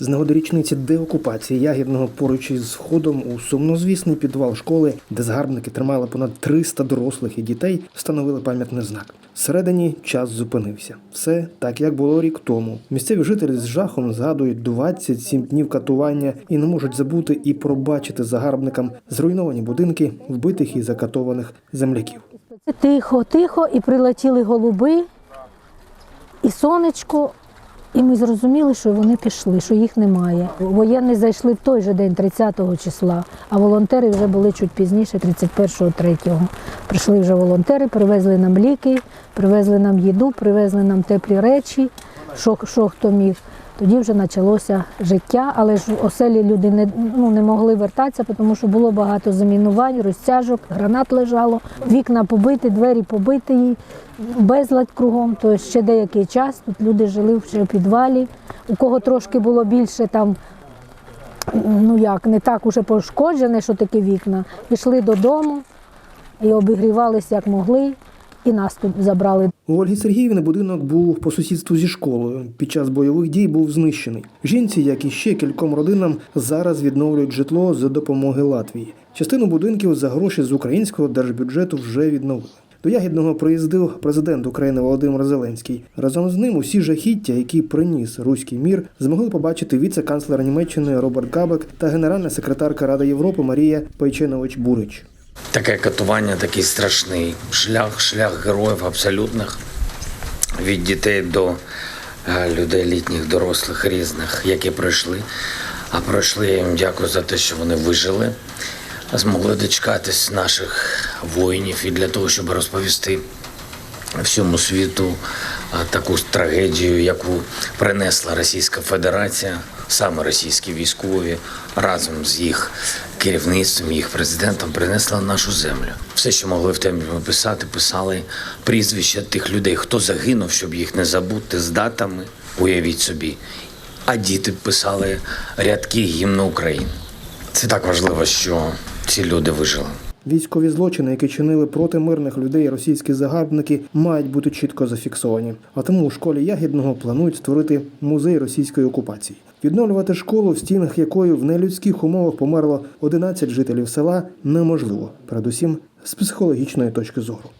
З нагоди річниці деокупації ягідного поруч із входом у сумнозвісний підвал школи, де згарбники тримали понад 300 дорослих і дітей, встановили пам'ятний знак. Всередині час зупинився. Все так, як було рік тому. Місцеві жителі з жахом згадують 27 днів катування і не можуть забути і пробачити загарбникам зруйновані будинки вбитих і закатованих земляків. Тихо, тихо, і прилетіли голуби, і сонечко, і ми зрозуміли, що вони пішли, що їх немає. Воєнні зайшли в той же день, 30-го числа, а волонтери вже були чуть пізніше, 31-го, 3-го. Прийшли вже волонтери, привезли нам ліки, привезли нам їду, привезли нам теплі речі, що, що хто міг. Тоді вже почалося життя, але ж в оселі люди не, ну, не могли вертатися, тому що було багато замінувань, розтяжок, гранат лежало, вікна побиті, двері побиті, безлад кругом. То ще деякий час тут люди жили ще в підвалі. У кого трошки було більше там, ну як, не так уже пошкоджене, що такі вікна, пішли додому і обігрівалися як могли, і нас тут забрали У Ольги Сергіївни будинок був по сусідству зі школою. Під час бойових дій був знищений. Жінці, як і ще кільком родинам, зараз відновлюють житло за допомоги Латвії. Частину будинків за гроші з українського держбюджету вже відновили. До Ягідного приїздив президент України Володимир Зеленський. Разом з ним усі жахіття, які приніс руський мір, змогли побачити віце-канцлер Німеччини Роберт Габек та генеральна секретарка Ради Європи Марія Пайченович Бурич. Таке катування, такий страшний шлях, шлях героїв абсолютних від дітей до е, людей літніх, дорослих, різних, які пройшли. А пройшли я їм дякую за те, що вони вижили, змогли дочекатись наших воїнів і для того, щоб розповісти всьому світу таку трагедію, яку принесла Російська Федерація, саме російські військові, разом з їх керівництвом, їх президентом, принесла нашу землю. Все, що могли в темі писати, писали прізвища тих людей, хто загинув, щоб їх не забути з датами. Уявіть собі. А діти писали рядки гімну України. Це так важливо, що ці люди вижили. Військові злочини, які чинили проти мирних людей російські загарбники, мають бути чітко зафіксовані. А тому у школі Ягідного планують створити музей російської окупації. Відновлювати школу, в стінах якої в нелюдських умовах померло 11 жителів села, неможливо, передусім з психологічної точки зору.